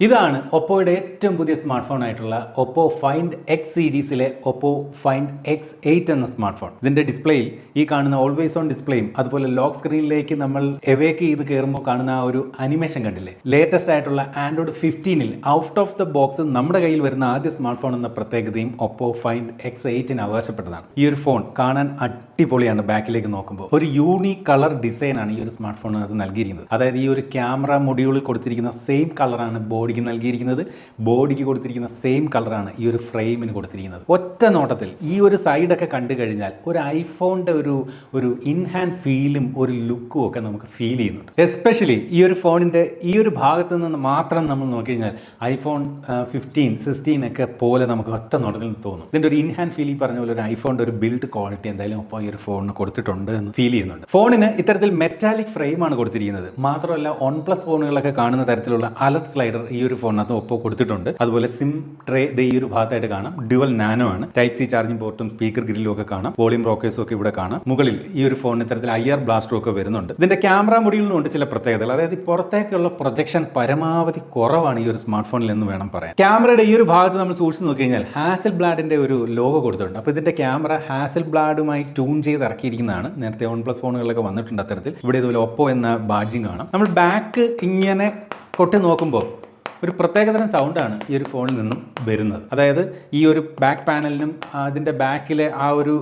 ഇതാണ് ഒപ്പോയുടെ ഏറ്റവും പുതിയ സ്മാർട്ട് ഫോൺ ആയിട്ടുള്ള ഒപ്പോ ഫൈൻഡ് എക്സ് സീരീസിലെ ഒപ്പോ ഫൈൻഡ് എക്സ് എയ്റ്റ് എന്ന സ്മാർട്ട് ഫോൺ ഇതിന്റെ ഡിസ്പ്ലേയിൽ ഈ കാണുന്ന ഓൾവേസ് ഓൺ ഡിസ്പ്ലേയും അതുപോലെ ലോക്ക് സ്ക്രീനിലേക്ക് നമ്മൾ എവേക്ക് ചെയ്ത് കയറുമ്പോൾ കാണുന്ന ആ ഒരു അനിമേഷൻ കണ്ടില്ലേ? ലേറ്റസ്റ്റ് ആയിട്ടുള്ള ആൻഡ്രോയിഡ് ഫിഫ്റ്റീനിൽ ഔട്ട് ഓഫ് ദ ബോക്സ് നമ്മുടെ കയ്യിൽ വരുന്ന ആദ്യ സ്മാർട്ട് ഫോൺ എന്ന പ്രത്യേകതയും ഒപ്പോ ഫൈൻഡ് എക്സ് എയ്റ്റിന് അവകാശപ്പെട്ടതാണ്. ഈ ഒരു ഫോൺ കാണാൻ അടിപൊളിയാണ് ബാക്കിലേക്ക് നോക്കുമ്പോൾ. ഒരു യൂണീക് കളർ ഡിസൈനാണ് ഈ ഒരു സ്മാർട്ട് ഫോണിനകത്ത് നൽകിയിരിക്കുന്നത്. അതായത് ഈ ഒരു ക്യാമറ മൊഡ്യൂളിൽ കൊടുത്തിരിക്കുന്ന സെയിം കളറാണ് ബോഡിക്ക് നൽകിയിരിക്കുന്നത്. ബോഡിക്ക് കൊടുത്തിരിക്കുന്ന സെയിം കളറാണ് ഈ ഒരു ഫ്രെയിമിന് കൊടുത്തിരിക്കുന്നത്. ഒറ്റ നോട്ടത്തിൽ ഈ ഒരു സൈഡൊക്കെ കണ്ടു കഴിഞ്ഞാൽ ഒരു ഐഫോണിന്റെ ഒരു ഒരു ഇൻഹാൻഡ് ഫീലും ഒരു ലുക്കും ഒക്കെ നമുക്ക് ഫീൽ ചെയ്യുന്നുണ്ട്. എസ്പെഷ്യലി ഈ ഒരു ഫോണിന്റെ ഈ ഒരു ഭാഗത്ത് നിന്ന് മാത്രം നമ്മൾ നോക്കിക്കഴിഞ്ഞാൽ ഐഫോൺ ഫിഫ്റ്റീൻ സിക്സ്റ്റീൻ ഒക്കെ പോലെ നമുക്ക് ഒറ്റ നോട്ടത്തിൽ തോന്നും. ഇതിന്റെ ഒരു ഇൻഹാൻഡ് ഫീൽ ഈ പറഞ്ഞ പോലെ ഒരു ഐഫോണിന്റെ ഒരു ബിൽഡ് ക്വാളിറ്റി എന്തായാലും ഒപ്പം ഈ ഒരു ഫോണിന് കൊടുത്തിട്ടുണ്ട് എന്ന് ഫീൽ ചെയ്യുന്നുണ്ട്. ഫോണിന് ഇത്തരത്തിൽ മെറ്റാലിക് ഫ്രെയിമാണ് കൊടുത്തിരിക്കുന്നത്. മാത്രമല്ല ഓൺ പ്ലസ് ഫോണുകളൊക്കെ കാണുന്ന തരത്തിലുള്ള അലർട്ട് സ്ലൈഡർ ഈ ഒരു ഫോണിനകത്ത് ഒപ്പോ കൊടുത്തിട്ടുണ്ട്. അതുപോലെ സിം ട്രേ ഇത് ഈ ഒരു ഭാഗത്തായിട്ട് കാണാം. ഡ്യുവൽ നാനോ ആണ്. ടൈപ്പ് സി ചാർജിംഗ് പോർട്ടും സ്പീക്കർ ഗ്രില്ലും ഒക്കെ കാണാം. വോളിയം റോക്കേഴ്സും ഒക്കെ ഇവിടെ കാണാം. മുകളിൽ ഈ ഒരു ഫോണിന് ഇത്തരത്തിൽ ഐ ആർ ബ്ലാസ്റ്ററും ഒക്കെ വരുന്നുണ്ട്. ഇതിന്റെ ക്യാമറ മുടികളിലുണ്ട് ചില പ്രത്യേകതകൾ. അതായത് പുറത്തേക്കുള്ള പ്രൊജക്ഷൻ പരമാവധി കുറവാണ് ഈ ഒരു സ്മാർട്ട് ഫോണിൽ എന്ന് വേണം പറയാൻ. ക്യാമറയുടെ ഈ ഒരു ഭാഗത്ത് നമ്മൾ സൂക്ഷിച്ച് നോക്കി കഴിഞ്ഞാൽ ഹാസൽ ബ്ലാഡിന്റെ ഒരു ലോഗോ കൊടുത്തിട്ടുണ്ട്. അപ്പോൾ ഇതിന്റെ ക്യാമറ ഹാസൽ ബ്ലാഡുമായി ട്യൂൺ ചെയ്ത് ഇറക്കിയിരിക്കുന്നതാണ് നേരത്തെ വൺ പ്ലസ് ഫോണുകളിലൊക്കെ വന്നിട്ടുണ്ട് അത്തരത്തിൽ. ഇവിടെ ഇതുപോലെ ഒപ്പോ എന്ന ബാഡ്ജിങ് കാണാം. നമ്മൾ ബാക്ക് ഇങ്ങനെ കൊട്ടി നോക്കുമ്പോൾ ഒരു പ്രത്യേകതരം സൗണ്ടാണ് ഈ ഒരു ഫോണിൽ നിന്നും വരുന്നത്. അതായത് ഈ ഒരു ബാക്ക് പാനലിനും അതിന്റെ ബാക്കിലെ ആ ഒരു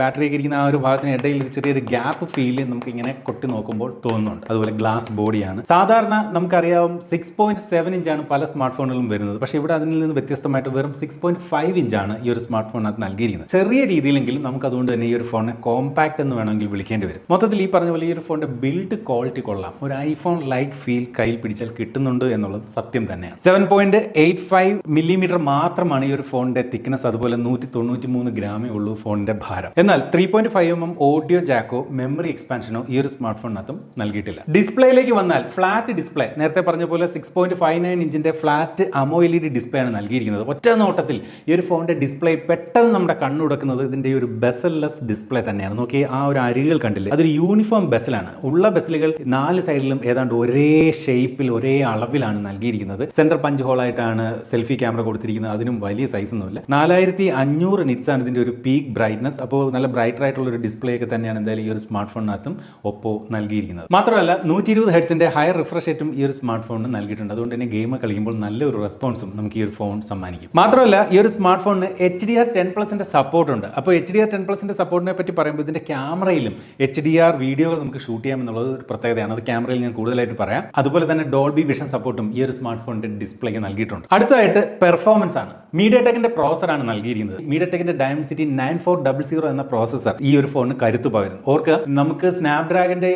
ബാറ്ററി ഇരിക്കുന്ന ആ ഒരു ഭാഗത്തിന് ഇടയിൽ ഒരു ചെറിയൊരു ഗ്യാപ്പ് ഫീൽ നമുക്ക് ഇങ്ങനെ കൊട്ടി നോക്കുമ്പോൾ തോന്നുന്നുണ്ട്. അതുപോലെ ഗ്ലാസ് ബോഡിയാണ് സാധാരണ നമുക്കറിയാവും സിക്സ് പോയിന്റ് സെവൻ ഇഞ്ചാണ് പല സ്മാർട്ട് ഫോണുകളും വരുന്നത്. പക്ഷേ ഇവിടെ അതിൽ നിന്ന് വ്യത്യസ്തമായിട്ട് വെറും സിക്സ് പോയിന്റ് ഫൈവ് ഇഞ്ചാണ് ഈ ഒരു സ്മാർട്ട് ഫോണിനകത്ത് നൽകിയിരിക്കുന്നത്. ചെറിയ രീതിയിലെങ്കിലും നമുക്ക് അതുകൊണ്ട് തന്നെ ഈ ഒരു ഫോണിനെ കോമ്പാക്ട് എന്ന് വേണമെങ്കിൽ വിളിക്കേണ്ടി വരും. മൊത്തത്തിൽ ഈ പറഞ്ഞ പോലെ ഈ ഒരു ഫോണിന്റെ ബിൽഡ് ക്വാളിറ്റി കൊള്ളാം. ഒരു ഐഫോൺ ലൈക്ക് ഫീൽ കയ്യിൽ പിടിച്ചാൽ കിട്ടുന്നുണ്ട് എന്നുള്ളത് സത്യം തന്നെയാണ് seven point eight five millimetre മാത്രമാണ് ഈ ഒരു ഫോണിന്റെ തിക്നെസ് അതുപോലെ നൂറ്റി തൊണ്ണൂറ്റി മൂന്ന് ഗ്രാമേ ഉള്ളൂ ഫോണിന്റെ ഭാരം. എന്നാൽ three point five M M audio Chacko memory എക്സ്പാൻഷനോ ഈ ഒരു സ്മാർട്ട് ഫോണിനകത്തും നൽകിയിട്ടില്ല. ഡിസ്പ്ലേയിലേക്ക് വന്നാൽ ഫ്ലാറ്റ് ഡിസ്പ്ലേ നേരത്തെ പറഞ്ഞ പോലെ സിക്സ് പോയിന്റ് ഫൈവ് നയൻ ഇഞ്ചിന്റെ flat AMOLED display ആണ് നൽകിയിരിക്കുന്നത്. ഒറ്റ നോട്ടത്തിൽ ഈ ഒരു ഫോണിന്റെ ഡിസ്പ്ലേ പെട്ടെന്ന് നമ്മുടെ കണ്ണുടക്കുന്നത് ഇതിന്റെ ഒരു ബെസൽലെസ് ഡിസ്പ്ലേ തന്നെയാണ്. നോക്കി ആ ഒരു അരികൾ കണ്ടില്ലേ? അതൊരു യൂണിഫോം ബെസലാണ് ഉള്ള ബെസലുകൾ നാല് സൈഡിലും ഏതാണ്ട് ഒരേ ഷേപ്പിൽ ഒരേ അളവിലാണ് നൽകിയിരിക്കുന്നത്. സെന്റർ പഞ്ച് ഹോളായിട്ടാണ് സെൽഫി ക്യാമറ കൊടുത്തിരിക്കുന്നത്. അതിനും വലിയ സൈസ് ഒന്നുമില്ല നാലായിരത്തി അഞ്ഞൂറ് നിറ്റ്സ് ആണ് ഇതിന്റെ ഒരു പീക്ക് ബ്രൈറ്റ്നസ്. അപ്പോൾ നല്ല ബ്രൈറ്റർ ആയിട്ടുള്ള ഒരു ഡിസ്പ്ലേ ഒക്കെ തന്നെയാണ് എന്തായാലും ഈ ഒരു സ്മാർട്ട് ഫോണിനകത്തും ഒപ്പോ നൽകിയിരിക്കുന്നത്. മാത്രമല്ല നൂറ്റി ഇരുപത് ഹെഡ്സിന്റെ ഹയർ റിഫ്രഷ് റേറ്റും ഈ ഒരു സ്മാർട്ട് ഫോണിന് നൽകിയിട്ടുണ്ട്. അതുകൊണ്ട് തന്നെ ഗെയിം കളിക്കുമ്പോൾ നല്ലൊരു റെസ്പോൺസും നമുക്ക് ഈ ഒരു ഫോൺ സമ്മാനിക്കും. മാത്രമല്ല ഈ ഒരു സ്മാർട്ട് ഫോണിന് എച്ച് ഡി ആർ ടെൻ പ്ലസിന്റെ സപ്പോർട്ട് ഉണ്ട് അപ്പോൾ എച്ച് ഡി ആർ ടെൻ പ്ലസിന്റെ സപ്പോർട്ടിനെ പറ്റി പറയുമ്പോൾ ഇതിന്റെ ക്യാമറയിലും എച്ച് ഡി ആർ വീഡിയോകൾ നമുക്ക് ഷൂട്ട് ചെയ്യാം എന്നുള്ളത് ഒരു പ്രത്യേകതയാണ്. അത് ക്യാമറയിൽ ഞാൻ കൂടുതലായിട്ട് പറയാം. അതുപോലെ തന്നെ ഡോൾബി വിഷൻ സപ്പോർട്ടും ഈ ഒരു സ്മാർട്ട് ഫോണിന്റെ ഡിസ്പ്ലേക്ക് നൽകിയിട്ടുണ്ട്. അടുത്തതായിട്ട് പെർഫോമൻസ് ആണ്. മീഡിയ ടെക്കിന്റെ പ്രോസറാണ് നൽകിയിരിക്കുന്നത്. Media ടെക്കിന്റെ Dimensity nine four double zero എന്ന പ്രോസസർ ഈ ഒരു ഫോണിന് കരുത്ത് പകരുന്നു. ഓർക്ക് നമുക്ക് സ്നാപ്ഡ്രാഗന്റെ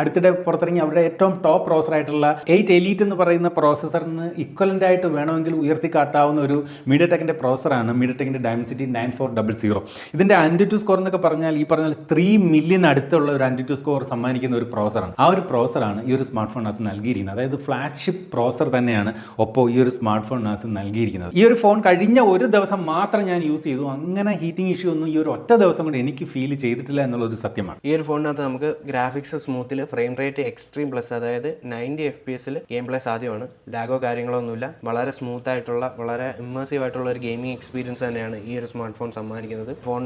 അടുത്തിടെ പുറത്തിറങ്ങി അവരുടെ ഏറ്റവും ടോപ്പ് പ്രോസർ ആയിട്ടുള്ള എയ്റ്റ് എലീറ്റ് എന്ന് പറയുന്ന പ്രോസസറിന് ഇക്വലന്റ് ആയിട്ട് വേണമെങ്കിൽ ഉയർത്തി കാട്ടാവുന്ന ഒരു മീഡിയ ടെക്കിന്റെ പ്രോസറാണ് media ടെക്കിന്റെ Dimensity nine four double zero ഇതിന്റെ ആന്റിറ്റ്യൂ സ്കോർ എന്നൊക്കെ പറഞ്ഞാൽ ഈ പറഞ്ഞാൽ ത്രീ മില്യൺ അടുത്തുള്ള ഒരു ആന്റിറ്റ്യൂ സ്കോർ സമ്മാനിക്കുന്ന ഒരു പ്രോസറാണ് ആ ഒരു പ്രോസറാണ് ഈ ഒരു സ്മാർട്ട് ഫോണിനകത്ത് നൽകിയിരിക്കുന്നത്. അതായത് ഫ്ലാഗ്ഷിപ്പ് പ്രോസർ തന്നെയാണ് ഒപ്പോ ഈ ഒരു സ്മാർട്ട് ഫോണിനകത്ത് നൽകിയിരിക്കുന്നത്. ഈ ഒരു ഫോൺ കഴിഞ്ഞ ഒരു ദിവസം മാത്രം ഞാൻ യൂസ് ചെയ്തു. അങ്ങനെ ഹീറ്റിംഗ് ഇഷ്യൂ ഒന്നും ഈ ഒരു ഒറ്റ ദിവസം കൊണ്ട് എനിക്ക് ഫീൽ ചെയ്തിട്ടില്ല എന്നുള്ളൊരു സത്യമാണ്. ഈ ഒരു ഫോണിനകത്ത് നമുക്ക് ഗ്രാഫിക്സ് സ്മൂത്തിൽ ഫ്രെയിം റേറ്റ് എക്സ്ട്രീം പ്ലസ് അതായത് നയന്റി എഫ് പി എസിൽ ഗെയിം പ്ലേ സാധ്യമാണ് ലാഗോ കാര്യങ്ങളൊന്നുമില്ല വളരെ സ്മൂത്ത് ആയിട്ടുള്ള വളരെ ഇമ്മേഴ്സീവ് ആയിട്ടുള്ള ഒരു ഗെയിമിംഗ് എക്സ്പീരിയൻസ് തന്നെയാണ് ഈ ഒരു സ്മാർട്ട് ഫോൺ സമ്മാനിക്കുന്നത് ഫോൺ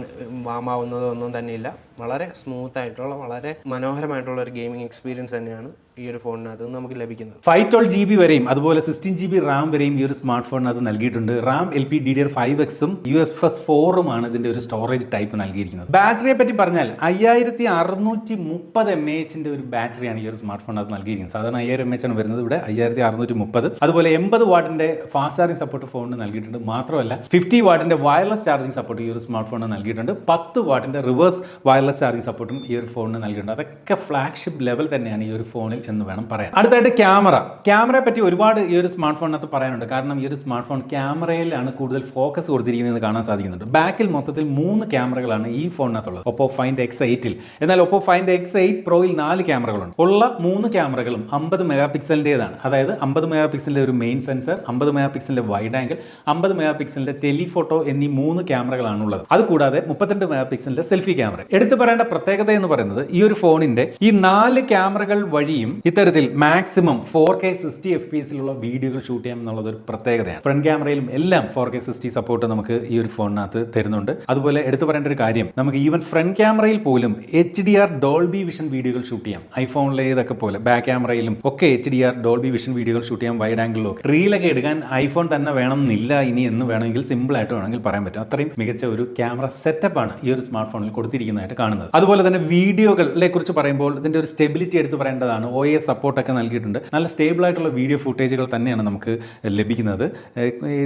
വാം ആവുന്നതോ ഒന്നും തന്നെയില്ല. വളരെ സ്മൂത്ത് ആയിട്ടുള്ള വളരെ മനോഹരമായിട്ടുള്ള ഒരു ഗെയിമിംഗ് എക്സ്പീരിയൻസ് തന്നെയാണ് ഈ ഒരു ഫോണിനകത്ത് നമുക്ക് ലഭിക്കുന്നത്. ഫൈവ് ട്വൽവ് ജി ബി വരെയും അതുപോലെ സിക്സ്റ്റീൻ ജി ബി റാം വരെയും ഈ ഒരു സ്മാർട്ട് അത് നൽകിയിട്ടുണ്ട്. RAM L P D D R five എക്സും യു എസ് എസ് ഫോറുമാണ് ഇതിന്റെ ഒരു സ്റ്റോറേജ് ടൈപ്പ് നൽകിയിരിക്കുന്നത്. ബാറ്ററിയെ പറ്റി പറഞ്ഞാൽ അയ്യായിരത്തി അറുന്നൂറ്റി മുപ്പത് എം എച്ചിന്റെ ഒരു ബാറ്ററിയാണ് ഈ ഒരു സ്മാർട്ട് ഫോണിനകത്ത് നൽകിയിരിക്കുന്നത്. സാധാരണ അയ്യായിരം എം എച്ച് ആണ് വരുന്നത് ഇവിടെ അയ്യായിരത്തി അറുന്നൂറ്റി മുപ്പത്. അതുപോലെ എൺപത് വാട്ടിന്റെ ഫാസ്റ്റ് ചാർജിംഗ് സപ്പോർട്ട് ഫോണിന് നൽകിയിട്ടുണ്ട്. മാത്രമല്ല ഫിഫ്റ്റി വാട്ടിന്റെ വയർലെസ് ചാർജിംഗ് സപ്പോർട്ട് ഈ ഒരു സ്മാർട്ട് ഫോണിന് നൽകിയിട്ടുണ്ട്. പത്ത് വാട്ടിന്റെ റിവേഴ്സ് വയർലെസ് ചാർജിംഗ് സപ്പോർട്ടും ഈ ഒരു ഫോണിന് നൽകിയിട്ടുണ്ട്. അതൊക്കെ ഫ്ലാഗ്ഷിപ്പ് ലെവൽ തന്നെയാണ് ഈ ഒരു ഫോണിൽ എന്ന് വേണം പറയാം അടുത്തായിട്ട് ക്യാമറ. ക്യാമറയെ പറ്റി ഒരുപാട് ഈ ഒരു സ്മാർട്ട് ഫോണിനകത്ത് പറയാനുണ്ട്. കാരണം ഈ ഒരു സ്മാർട്ട് ഫോൺ ക്യാമറയിലാണ് കൂടുതൽ ഫോക്കസ് കൊടുത്തിരിക്കുന്നത് കാണാൻ സാധിക്കുന്നുണ്ട്. ബാക്കിൽ മൊത്തത്തിൽ മൂന്ന് ക്യാമറകളാണ് ഈ ഫോണിനകത്തുള്ളത്. ഒപ്പോ ഫൈൻഡ് എക്സ് എയ്റ്റിൽ എന്നാൽ ഒപ്പോ ഫൈൻഡ് എക്സ് എയ്റ്റ് പ്രോയിൽ നാല് ക്യാമറകളുണ്ട്. ഉള്ള മൂന്ന് ക്യാമറകളും അമ്പത് മെഗാ പിക്സലിന്റെതാണ് അതായത് അമ്പത് മെഗാ പിക്സലിന്റെ ഒരു മെയിൻ സെൻസർ അമ്പത് മെഗാ പിക്സലിന്റെ വൈഡ് ആംഗിൾ അമ്പത് മെഗാ പിക്സലിന്റെ ടെലിഫോട്ടോ എന്നീ മൂന്ന് ക്യാമറകളാണ് ഉള്ളത് അതുകൂടാതെ മുപ്പത്തിരണ്ട് മെഗാ പിക്സലിന്റെ സെൽഫി ക്യാമറ എടുത്തു പറയേണ്ട പ്രത്യേകത എന്ന് പറയുന്നത് ഈ ഒരു ഫോണിന്റെ ഈ നാല് ക്യാമറകൾ വഴിയും ഇത്തരത്തിൽ maximum four K sixty F P എസിലുള്ള വീഡിയോകൾ ഷൂട്ട് ചെയ്യാം എന്നുള്ളത് ഒരു പ്രത്യേകതയാണ്. ഫ്രണ്ട് ക്യാമറയിലും എല്ലാം ഫോർ കെ സിക്സ്റ്റി സപ്പോർട്ട് നമുക്ക് ഈ ഒരു ഫോണിനകത്ത് തരുന്നുണ്ട്. അതുപോലെ എടുത്തു പറയേണ്ട ഒരു കാര്യം നമുക്ക് ഈവൻ ഫ്രണ്ട് ക്യാമറയിൽ പോലും H D R Dolby vision വീഡിയോകൾ ഷൂട്ട് ചെയ്യാം. ഐഫോണിലെ ഇതൊക്കെ പോലെ ബാക്ക് ക്യാമറയിലും ഒക്കെ H D R Dolby vision വീഡിയോകൾ ഷൂട്ട് ചെയ്യാം വൈഡ് ആംഗിളിലും ഒക്കെ. റീലൊക്കെ എടുക്കാൻ ഐഫോൺ തന്നെ വേണമെന്നില്ല ഇനി എന്ന് വേണമെങ്കിൽ സിമ്പിൾ ആയിട്ട് വേണമെങ്കിൽ പറയാൻ പറ്റും. അത്രയും മികച്ച ഒരു ക്യാമറ സെറ്റപ്പ് ആണ് ഈ ഒരു സ്മാർട്ട് ഫോണിൽ കൊടുത്തിരിക്കുന്നതായിട്ട് കാണുന്നത്. അതുപോലെ തന്നെ വീഡിയോകളെ കുറിച്ച് പറയുമ്പോൾ ഇതിന്റെ ഒരു സ്റ്റെബിലിറ്റി എടുത്ത് പറയേണ്ടതാണ്. ഒ എ സപ്പോർട്ടൊക്കെ നൽകിയിട്ടുണ്ട്. നല്ല സ്റ്റേബിൾ ആയിട്ടുള്ള വീഡിയോ ഫുട്ടേജുകൾ തന്നെയാണ് നമുക്ക് ലഭിക്കുന്നത്.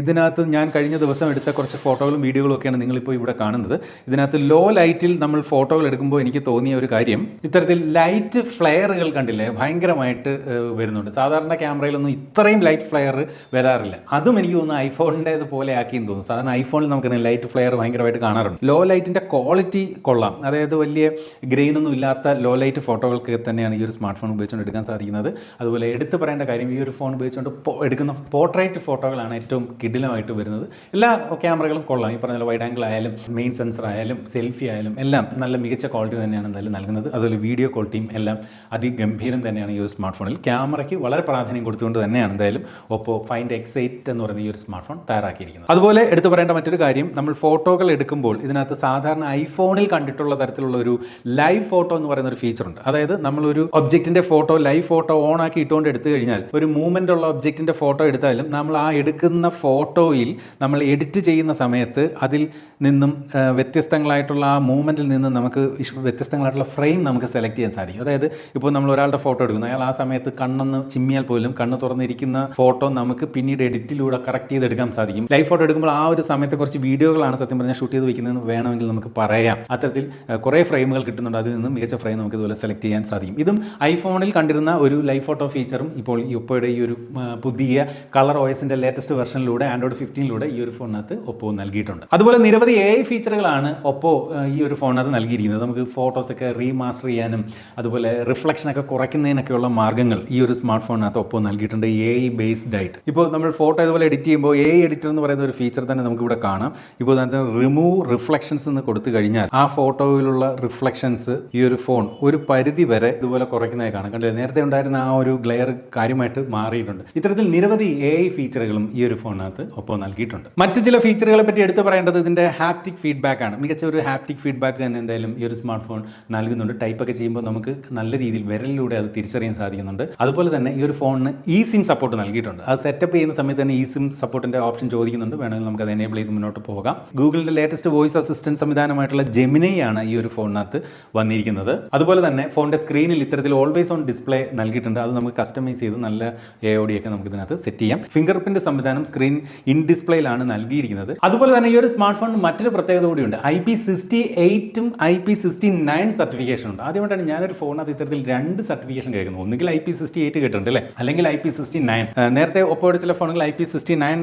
ഇതിനകത്ത് ഞാൻ കഴിഞ്ഞ ദിവസം എടുത്ത കുറച്ച് ഫോട്ടോകളും വീഡിയോകളും ഒക്കെയാണ് നിങ്ങളിപ്പോൾ ഇവിടെ കാണുന്നത്. ഇതിനകത്ത് ലോ ലൈറ്റിൽ നമ്മൾ ഫോട്ടോകൾ എടുക്കുമ്പോൾ എനിക്ക് തോന്നിയ ഒരു കാര്യം ഇത്തരത്തിൽ ലൈറ്റ് ഫ്ലെയറുകൾ കണ്ടില്ലേ? ഭയങ്കരമായിട്ട് വരുന്നുണ്ട്. സാധാരണ ക്യാമറയിലൊന്നും ഇത്രയും ലൈറ്റ് ഫ്ലെയർ വരാറില്ല. അതും എനിക്ക് തോന്നുന്നു ഐഫോണിന്റേത് പോലെ ആക്കിയെന്ന് തോന്നുന്നു. സാധാരണ ഐഫോണിൽ നമുക്ക് ലൈറ്റ് ഫ്ലെയർ ഭയങ്കരമായിട്ട് കാണാറുണ്ട്. ലോ ലൈറ്റിന്റെ ക്വാളിറ്റി കൊള്ളാം. അതായത് വലിയ ഗ്രെയിൻ ഒന്നും ഇല്ലാത്ത ലോ ലൈറ്റ് ഫോട്ടോകൾക്ക് തന്നെയാണ് ഈ ഒരു സ്മാർട്ട് ഫോൺ ഉപയോഗിച്ചുകൊണ്ട് എടുക്കാൻ സാധിക്കുന്നത്. അതുപോലെ എടുത്തു പറയേണ്ട കാര്യം ഈ ഒരു ഫോൺ ഉപയോഗിച്ചുകൊണ്ട് എടുക്കുന്ന പോർട്രേറ്റ് ഫോട്ടോകളാണ് ഏറ്റവും കിടിലമായിട്ട് വരുന്നത്. എല്ലാ ക്യാമറകളും കൊള്ളാം. ഈ പറഞ്ഞ വൈഡ് ആംഗിൾ ആയാലും മെയിൻ സെൻസർ ആയാലും സെൽഫി ആയാലും എല്ലാം നല്ല മികച്ച ക്വാളിറ്റി തന്നെയാണ് എന്തായാലും നൽകുന്നത്. അതുപോലെ വീഡിയോ ക്വാളിറ്റിയും എല്ലാം അതിഗംഭീരം തന്നെയാണ് ഈ ഒരു സ്മാർട്ട് ഫോണിൽ ക്യാമറയ്ക്ക് വളരെ പ്രാധാന്യം കൊടുത്തുകൊണ്ട് തന്നെയാണ് എന്തായാലും ഒപ്പോ ഫൈൻഡ് എക്സ് എയ്റ്റ് എന്ന് പറയുന്ന ഈ ഒരു സ്മാർട്ട് ഫോൺ തയ്യാറാക്കിയിരിക്കുന്നത്. അതുപോലെ എടുത്തു പറയേണ്ട മറ്റൊരു കാര്യം നമ്മൾ ഫോട്ടോകൾ എടുക്കുമ്പോൾ ഇതിനകത്ത് സാധാരണ ഐഫോണിൽ കണ്ടിട്ടുള്ള തരത്തിലുള്ള ഒരു ലൈവ് ഫോട്ടോ എന്ന് പറയുന്ന ഒരു ഫീച്ചർ ഉണ്ട്. അതായത് നമ്മളൊരു ഒബ്ജക്റ്റിന്റെ ഫോട്ടോ ലൈവ് ഫോട്ടോ ഓൺ ആക്കി ഇട്ടുകൊണ്ട് എടുത്തു കഴിഞ്ഞാൽ ഒരു മൂവ്മെന്റ് ഉള്ള ഒബ്ജക്റ്റിന്റെ ഫോട്ടോ എടുത്താലും നമ്മൾ ആ എടുക്കുന്ന ഫോട്ടോയിൽ നമ്മൾ എഡിറ്റ് ചെയ്യുന്ന സമയത്ത് അതിൽ നിന്നും വ്യത്യസ്തങ്ങളായിട്ടുള്ള ആ മൂവ്മെന്റിൽ നിന്നും നമുക്ക് വ്യത്യസ്തങ്ങളായിട്ടുള്ള ഫ്രെയിം നമുക്ക് സെലക്ട് ചെയ്യാൻ സാധിക്കും. അതായത് ഇപ്പോൾ നമ്മൾ ഒരാളുടെ ഫോട്ടോ എടുക്കുന്നു. അയാൾ ആ സമയത്ത് കണ്ണെന്ന് ചിമ്മിയാൽ പോലും കണ്ണ് തുറന്നിരിക്കുന്ന ഫോട്ടോ നമുക്ക് പിന്നീട് എഡിറ്റിലൂടെ കറക്റ്റ് ചെയ്തെടുക്കാൻ സാധിക്കും. ലൈഫ് ഫോട്ടോ എടുക്കുമ്പോൾ ആ ഒരു സമയത്തെ കുറച്ച് വീഡിയോകളാണ് സത്യം പറഞ്ഞാൽ ഷൂട്ട് ചെയ്ത് വെക്കുന്നതെന്ന് വേണമെങ്കിൽ നമുക്ക് പറയാം. അത്തരത്തിൽ കുറേ ഫ്രെയിമുകൾ കിട്ടുന്നുണ്ട്. അതിൽ നിന്നും മികച്ച ഫ്രെയിം നമുക്ക് ഇതുപോലെ സെലക്ട് ചെയ്യാൻ സാധിക്കും. ഇതും ഐഫോണിൽ കണ്ടിരുന്ന ഒരു ലൈഫ് ഫോട്ടോ ഫീച്ചറും ഇപ്പോൾ ഒപ്പോയുടെ ഈ ഒരു പുതിയ കളർ ഓയസിന്റെ ലേറ്റസ്റ്റ് വെർഷനിലൂടെ ആൻഡ്രോയിഡ് ഫിഫ്റ്റീനിലൂടെ ഈ ഒരു ഫോണിനകത്ത് ഒപ്പോ നൽകിയിട്ടുണ്ട്. അതുപോലെ നിരവധി എ ഐ ഫീച്ചറുകളാണ് ഒപ്പോ ഈ ഒരു ഫോണിനകത്ത് നൽകിയിരിക്കുന്നത്. നമുക്ക് ഫോട്ടോസ് ഒക്കെ റീമാസ്റ്റർ ചെയ്യാനും അതുപോലെ റിഫ്ലക്ഷൻ ഒക്കെ കുറയ്ക്കുന്നതിനൊക്കെയുള്ള മാർഗങ്ങൾ ഈ ഒരു സ്മാർട്ട് ഫോണിനകത്ത് ഒപ്പോ നൽകിയിട്ടുണ്ട് എ ഐ ബേസ്ഡ് ആയിട്ട്. ഇപ്പോൾ നമ്മൾ ഫോട്ടോ ഇതുപോലെ എഡിറ്റ് ചെയ്യുമ്പോൾ എ ഐ എഡിറ്റർ എന്ന് പറയുന്ന ഒരു ഫീച്ചർ തന്നെ നമുക്ക് ഇവിടെ കാണാം. ഇപ്പോൾ അതിനകത്ത് റിമൂവ് റിഫ്ലക്ഷൻസ് എന്ന് കൊടുത്തു കഴിഞ്ഞാൽ ആ ഫോട്ടോയിലുള്ള റിഫ്ലക്ഷൻസ് ഈ ഒരു ഫോൺ ഒരു പരിധി വരെ ഇതുപോലെ കുറയ്ക്കുന്നതായി കാണാം. കണ്ടില്ല? നേരത്തെ ഉണ്ടായിരുന്ന ആ ഒരു ഗ്ലെയർ കാര്യമായിട്ട് മാറിയിട്ടുണ്ട്. ഇത്തരത്തിൽ നിരവധി എ ഐ ഫീച്ചറുകളും ഈ ഒരു ഫോണിനകത്ത് ഒപ്പം നൽകിയിട്ടുണ്ട്. മറ്റു ചില ഫീച്ചറുകളെ പറ്റി എടുത്തു പറയേണ്ടത് ഇതിന്റെ ഹാപ്റ്റിക് ഫീഡ്ബാക്ക് ആണ്. മികച്ച ഒരു ഹാപ്റ്റിക് ഫീഡ്ബാക്ക് തന്നെ എന്തായാലും ഈ ഒരു സ്മാർട്ട് ഫോൺ നൽകുന്നുണ്ട്. ടൈപ്പ് ഒക്കെ ചെയ്യുമ്പോൾ നമുക്ക് നല്ല രീതിയിൽ വിരലിലൂടെ അത് തിരിച്ചറിയാൻ സാധിക്കുന്നുണ്ട്. അതുപോലെ തന്നെ ഈ ഒരു ഫോണിന് ഇ സിം സപ്പോർട്ട് നൽകിയിട്ടുണ്ട്. അത് സെറ്റപ്പ് ചെയ്യുന്ന സമയത്ത് തന്നെ ഇ സിം സപ്പോർട്ടിന്റെ ഓപ്ഷൻ ചോദിക്കുന്നുണ്ട്. വേണമെങ്കിൽ നമുക്ക് അത് എനേബിൾ ചെയ്ത് മുന്നോട്ട് പോകാം. ഗൂഗിളിന്റെ ലേറ്റസ്റ്റ് വോയിസ് അസിസ്റ്റന്റ് സംവിധാനമായിട്ടുള്ള ജെമിനയാണ് ഈ ഒരു ഫോണിനകത്ത് വന്നിരിക്കുന്നത്. അതുപോലെ തന്നെ ഫോണിന്റെ സ്ക്രീനിൽ ഇത്തരത്തിൽ ഓൾവേസ് ഓൺ ഡിസ്പ്ലേ നൽകിയിട്ടുണ്ട്. അത് നമുക്ക് കസ്റ്റമൈസ് ചെയ്ത് നല്ല എ ഒ ഡി ഒക്കെ നമുക്ക് ഇതിനകത്ത് സെറ്റ് ചെയ്യാം. ഫിംഗർ പ്രിന്റ് സംവിധാനം സ്ക്രീൻ ഇൻ ഡിസ്പ്ലേയിലാണ് നൽകിയിരിക്കുന്നത്. അതുപോലെ തന്നെ ഈ ഒരു സ്മാർട്ട് ഫോണിന് മറ്റൊരു പ്രത്യേകത കൂടിയുണ്ട്. I P sixty എയ്റ്റും I P sixty nine certification ഉണ്ട്. ആദ്യമായിട്ടാണ് ഞാനൊരു ഫോണിനകത്ത് ഇത്തരത്തിൽ രണ്ട് സർട്ടിഫിക്കേഷൻ കേൾക്കുന്നത്. ഒന്നുകിൽ ഐ പി സിക്സ്റ്റി എയ്റ്റ് കിട്ടുന്നുണ്ട് അല്ലേ? അല്ലെങ്കിൽ ഐ പി സിക്സ്റ്റി നയൻ നേരത്തെ ഒപ്പോയുടെ ചില ഫോണുകൾ I P sixty nine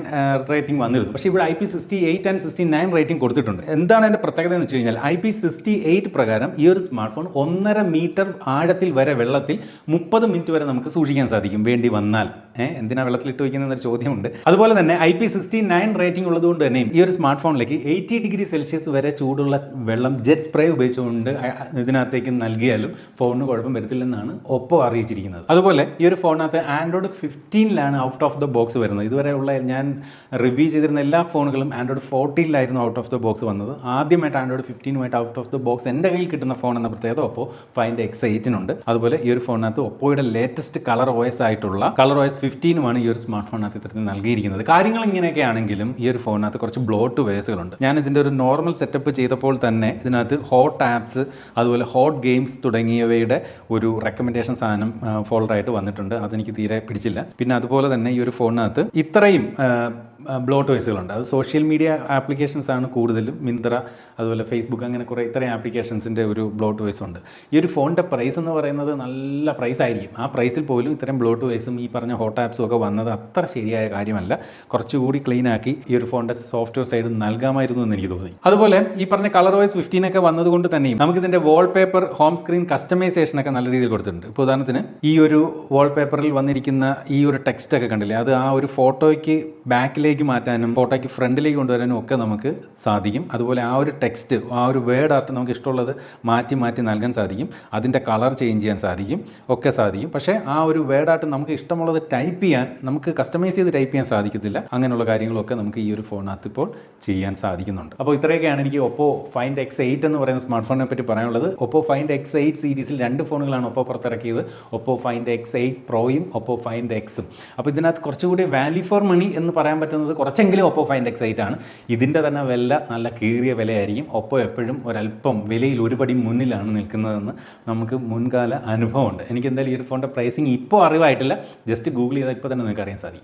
rating വന്നിരുന്നു. പക്ഷേ ഇവിടെ I P sixty eight and sixty nine rating കൊടുത്തിട്ടുണ്ട്. എന്താണ് അതിന്റെ പ്രത്യേകത എന്ന് വെച്ച് കഴിഞ്ഞാൽ ഐ പി സിക്സ്റ്റി എയ്റ്റ് പ്രകാരം ഈ ഒരു സ്മാർട്ട് ഫോൺ ഒന്നര മീറ്റർ ആഴത്തിൽ വരെ വെള്ളത്തിൽ മുപ്പത് മിനിറ്റ് വരെ നമുക്ക് സൂക്ഷിക്കാൻ സാധിക്കും. വേണ്ടി വന്നാൽ. ഏഹ് എന്തിനാ വെള്ളത്തിലിട്ട് വയ്ക്കുന്ന എന്നൊരു ചോദ്യമുണ്ട്. അതുപോലെ തന്നെ I P sixty nine rating ഉള്ളതുകൊണ്ട് തന്നെയും ഈ ഒരു സ്മാർട്ട് ഫോണിലേക്ക് എയ്റ്റി ഡിഗ്രി സെൽഷ്യസ് വരെ ചൂടുള്ള വെള്ളം ജെറ്റ് സ്പ്രേ ഉപയോഗിച്ചുകൊണ്ട് ഇതിനകത്തേക്ക് നൽകിയാലും ഫോണിന് കുഴപ്പം വരത്തില്ലെന്നാണ് ഒപ്പോ അറിയിച്ചിരിക്കുന്നത്. അതുപോലെ ഈ ഒരു ഫോണിനകത്ത് ആൻഡ്രോയിഡ് ഫിഫ്റ്റീനിലാണ് ഔട്ട് ഓഫ് ദ ബോക്സ് വരുന്നത്. ഇതുവരെയുള്ള ഞാൻ റിവ്യൂ ചെയ്തിരുന്ന എല്ലാ ഫോണുകളും ആൻഡ്രോയിഡ് ഫോർട്ടീനിലായിരുന്നു ഔട്ട് ഓഫ് ദ ബോക്സ് വന്നത്. ആദ്യമായിട്ട് ആൻഡ്രോയിഡ് ഫിഫ്റ്റീനുമായിട്ട് ഔട്ട് ഓഫ് ദ ബോക്സ് എന്റെ കയ്യിൽ കിട്ടുന്ന ഫോൺ എന്ന പ്രത്യേകത ഒപ്പോ ഫൈൻഡ് എക്സ് എയ്റ്റിനുണ്ട്. അതുപോലെ ഈ ഒരു ഫോണിനകത്ത് ഒപ്പോയുടെ ലേറ്റസ്റ്റ് കളർ ഓയസ് ആയിട്ടുള്ള കളർ ഓയസ് ഫിഫ്റ്റീനുമാണ് ഈ ഒരു സ്മാർട്ട് ഫോണിനകത്ത് ഇത്തരത്തിൽ നൽകിയിരിക്കുന്നത്. കാര്യങ്ങൾ ഇങ്ങനെയൊക്കെ ആണെങ്കിലും ഈ ഒരു ഫോണിനകത്ത് കുറച്ച് ബ്ലോട്ട് വേസുകളുണ്ട് ഞാൻ ഇതിന്റെ ഒരു നോർമൽ സെറ്റപ്പ് ചെയ്തപ്പോൾ തന്നെ ഇതിനകത്ത് ഹോട്ട് ആപ്സ് അതുപോലെ ഹോട്ട് ഗെയിംസ് തുടങ്ങിയവയുടെ ഒരു റെക്കമെൻഡേഷൻ സാധനം ഫോൾഡറായിട്ട് വന്നിട്ടുണ്ട്. അതെനിക്ക് തീരെ പിടിച്ചില്ല. പിന്നെ അതുപോലെ തന്നെ ഈ ഒരു ഫോണിനകത്ത് ഇത്രയും ബ്ലോട്ട് വേസുകളുണ്ട് അത് സോഷ്യൽ മീഡിയ ആപ്ലിക്കേഷൻസ് ആണ് കൂടുതലും. മിന്ത്ര അതുപോലെ ഫേസ്ബുക്ക് അങ്ങനെ കുറേ ഇത്രയും ആപ്ലിക്കേഷൻസിന്റെ ഒരു ബ്ലോട്ട് വേസ് ഉണ്ട്. ഈ ഒരു ഫോണിന്റെ പ്രൈസ് എന്ന് പറയുന്നത് നല്ല പ്രൈസ് ആയിരിക്കും. ആ പ്രൈസിൽ പോലും ഇത്തരം ബ്ലോട്ട് വേസും ഈ പറഞ്ഞ ഹോട്ട് ആപ്സും ഒക്കെ വന്നത് അത്ര ശരിയായ കാര്യമല്ല. കുറച്ചുകൂടി ക്ലീൻ ആക്കി ഈ ഒരു ഫോണിന്റെ സോഫ്റ്റ്വെയർ സൈഡ് നൽകാമായിരുന്നു എന്ന് എനിക്ക് തോന്നി. അതുപോലെ ഈ പറഞ്ഞ കളർ വോയ്സ് ഫിഫ്റ്റീൻ ഒക്കെ വന്നതുകൊണ്ട് തന്നെയും നമുക്ക് ഇതിന്റെ വാൾപേപ്പർ ഹോം സ്ക്രീൻ കസ്റ്റമൈസേഷൻ ഒക്കെ നല്ല രീതിയിൽ കൊടുത്തിട്ടുണ്ട്. ഇപ്പോൾ ഉദാഹരണത്തിന് ഈ ഒരു വാൾപേപ്പറിൽ വന്നിരിക്കുന്ന ഈ ഒരു ടെക്സ്റ്റ് ഒക്കെ കണ്ടില്ലേ? അത് ആ ഒരു ഫോട്ടോയ്ക്ക് ബാക്കിലേക്ക് മാറ്റാനും ഫോട്ടോയ്ക്ക് ഫ്രണ്ടിലേക്ക് കൊണ്ടുവരാനും ഒക്കെ നമുക്ക് സാധിക്കും. അതുപോലെ ആ ഒരു ടെക്സ്റ്റ് ആ ഒരു വേർഡ് ആർട്ട് നമുക്ക് ഇഷ്ടമുള്ളത് മാറ്റി മാറ്റി നൽകാൻ സാധിക്കും. അതിന്റെ കളർ ചേഞ്ച് ചെയ്യാൻ സാധിക്കും. ഒക്കെ സാധിക്കും. പക്ഷേ ആ ഒരു വേർഡ് ആർട്ട് നമുക്ക് ഇഷ്ടമുള്ളത് ടൈപ്പ് ചെയ്യാൻ നമുക്ക് കസ്റ്റമൈസ് ചെയ്ത് ടൈപ്പ് ചെയ്യാൻ സാധിക്കത്തില്ല. അങ്ങനെയുള്ള കാര്യങ്ങളൊക്കെ നമുക്ക് ഈ ഒരു ഫോണിനകത്ത് ഇപ്പോൾ ചെയ്യാൻ സാധിക്കുന്നുണ്ട്. അപ്പോൾ ഇത്രയൊക്കെയാണ് എനിക്ക് ഒപ്പോ ഫൈൻഡ് എക്സ് എയ്റ്റ് എന്ന് പറയുന്ന സ്മാർട്ട് ഫോണിനെ പറ്റി പറയാനുള്ളത്. ഒപ്പോ ഫൈൻഡ് എക്സ് എയ്റ്റ് സീരീസിൽ രണ്ട് ഫോണുകളാണ് ഒപ്പോ പുറത്തിറക്കിയത്. ഒപ്പോ ഫൈൻഡ് എക്സ് എയ്റ്റ് പ്രോയും ഒപ്പോ ഫൈൻഡ് എക്സും അപ്പോൾ ഇതിനകത്ത് കുറച്ചുകൂടി വാല്യൂ ഫോർ മണി എന്ന് പറയാൻ പറ്റുന്നത് കുറച്ചെങ്കിലും ഒപ്പോ ഫൈൻഡ് എക്സ് എയ്റ്റ് ആണ്. ഇതിന്റെ തന്നെ വില നല്ല കീറിയ വിലയായിരിക്കും. ഒപ്പോ എപ്പോഴും ഒരല്പം വിലയിൽ ഒരുപടി മുന്നിലാണ് നിൽക്കുന്നതെന്ന് നമുക്ക് മുൻകാല അനുഭവമുണ്ട്. എനിക്ക് എന്തായാലും ഈ ഒരു ഫോണിന്റെ പ്രൈസിങ് ഇപ്പോൾ അറിവായിട്ടില്ല. ജസ്റ്റ് ഗൂഗിൾ ചെയ്താൽ ഇപ്പോൾ തന്നെ നിങ്ങൾക്ക് അറിയാൻ സാധിക്കും.